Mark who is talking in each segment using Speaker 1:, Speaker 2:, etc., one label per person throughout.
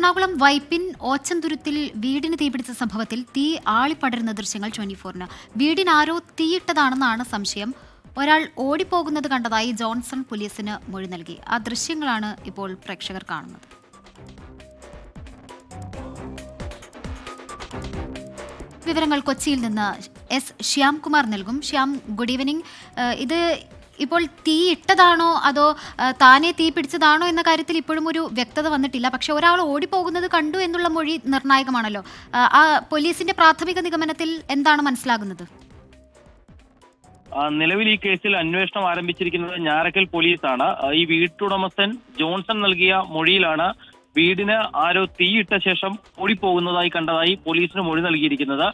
Speaker 1: എറണാകുളം വൈപ്പിൻ ഓച്ചന്തുരുത്തിൽ വീടിന് തീപിടിച്ച സംഭവത്തിൽ തീ ആളിപ്പടരുന്ന ദൃശ്യങ്ങൾ ട്വന്റി ഫോറിന് വീടിനാരോ തീയിട്ടതാണെന്നാണ് സംശയം. ഒരാൾ ഓടിപ്പോകുന്നത് കണ്ടതായി ജോൺസൺ പോലീസിന് മൊഴി നൽകി. ആ ദൃശ്യങ്ങളാണ് ഇപ്പോൾ പ്രേക്ഷകർ കാണുന്നത്. വിവരങ്ങൾ കൊച്ചിയിൽ നിന്ന് എസ് ശ്യാംകുമാർ നൽകും. ശ്യാം ഗുഡ് ഈവനിങ് ഇത് ഇപ്പോൾ തീ ഇട്ടതാണോ അതോ താനെ തീ പിടിച്ചതാണോ എന്ന കാര്യത്തിൽ ഇപ്പോഴും ഒരു വ്യക്തത വന്നിട്ടില്ല. പക്ഷെ ഒരാൾ ഓടിപ്പോകുന്നത് കണ്ടു എന്നുള്ള മൊഴി നിർണായകമാണല്ലോ. ആ പോലീസിന്റെ പ്രാഥമിക നിഗമനത്തിൽ എന്താണ് മനസ്സിലാകുന്നത്?
Speaker 2: നിലവിൽ ഈ കേസിൽ അന്വേഷണം ആരംഭിച്ചിരിക്കുന്നത് ഞാറക്കൽ പോലീസാണ്. ഈ വീട്ടുടമസ്ഥൻ ജോൺസൺ നൽകിയ മൊഴിയിലാണ് വീടിന് ആരോ തീയിട്ട ശേഷം ഓടിപ്പോകുന്നതായി കണ്ടതായി പോലീസിന് മൊഴി നൽകിയിരിക്കുന്നത്.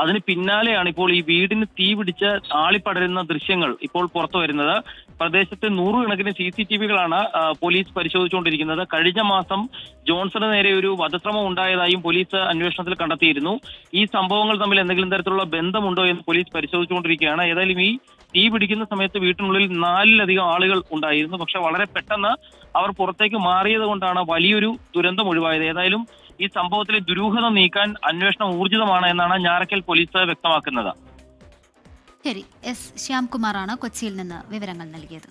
Speaker 2: അതിന് പിന്നാലെയാണ് ഇപ്പോൾ ഈ വീടിന് തീ പിടിച്ച് ആളിപ്പടരുന്ന ദൃശ്യങ്ങൾ ഇപ്പോൾ പുറത്തു വരുന്നത്. പ്രദേശത്ത് നൂറുകണക്കിന് സി സി ടി വികളാണ് പോലീസ് പരിശോധിച്ചുകൊണ്ടിരിക്കുന്നത്. കഴിഞ്ഞ മാസം ജോൺസണ് നേരെ ഒരു വധശ്രമം ഉണ്ടായതായും പോലീസ് അന്വേഷണത്തിൽ കണ്ടെത്തിയിരുന്നു. ഈ സംഭവങ്ങൾ തമ്മിൽ എന്തെങ്കിലും തരത്തിലുള്ള ബന്ധമുണ്ടോ എന്ന് പോലീസ് പരിശോധിച്ചുകൊണ്ടിരിക്കുകയാണ്. ഏതായാലും ഈ തീ പിടിക്കുന്ന സമയത്ത് വീട്ടിനുള്ളിൽ നാലിലധികം ആളുകൾ ഉണ്ടായിരുന്നു. പക്ഷെ വളരെ പെട്ടെന്ന് അവർ പുറത്തേക്ക് മാറിയത് കൊണ്ടാണ് വലിയൊരു ദുരന്തം ഒഴിവായത്. ഏതായാലും ഈ സംഭവത്തിലെ ദുരൂഹത നീക്കാൻ അന്വേഷണം ഊർജിതമാണ് എന്നാണ് ഞാറക്കൽ പോലീസ് വ്യക്തമാക്കുന്നത്.
Speaker 1: ശരി. എസ് ശ്യാംകുമാറാണ് കൊച്ചിയിൽ നിന്ന് വിവരങ്ങൾ നൽകിയത്.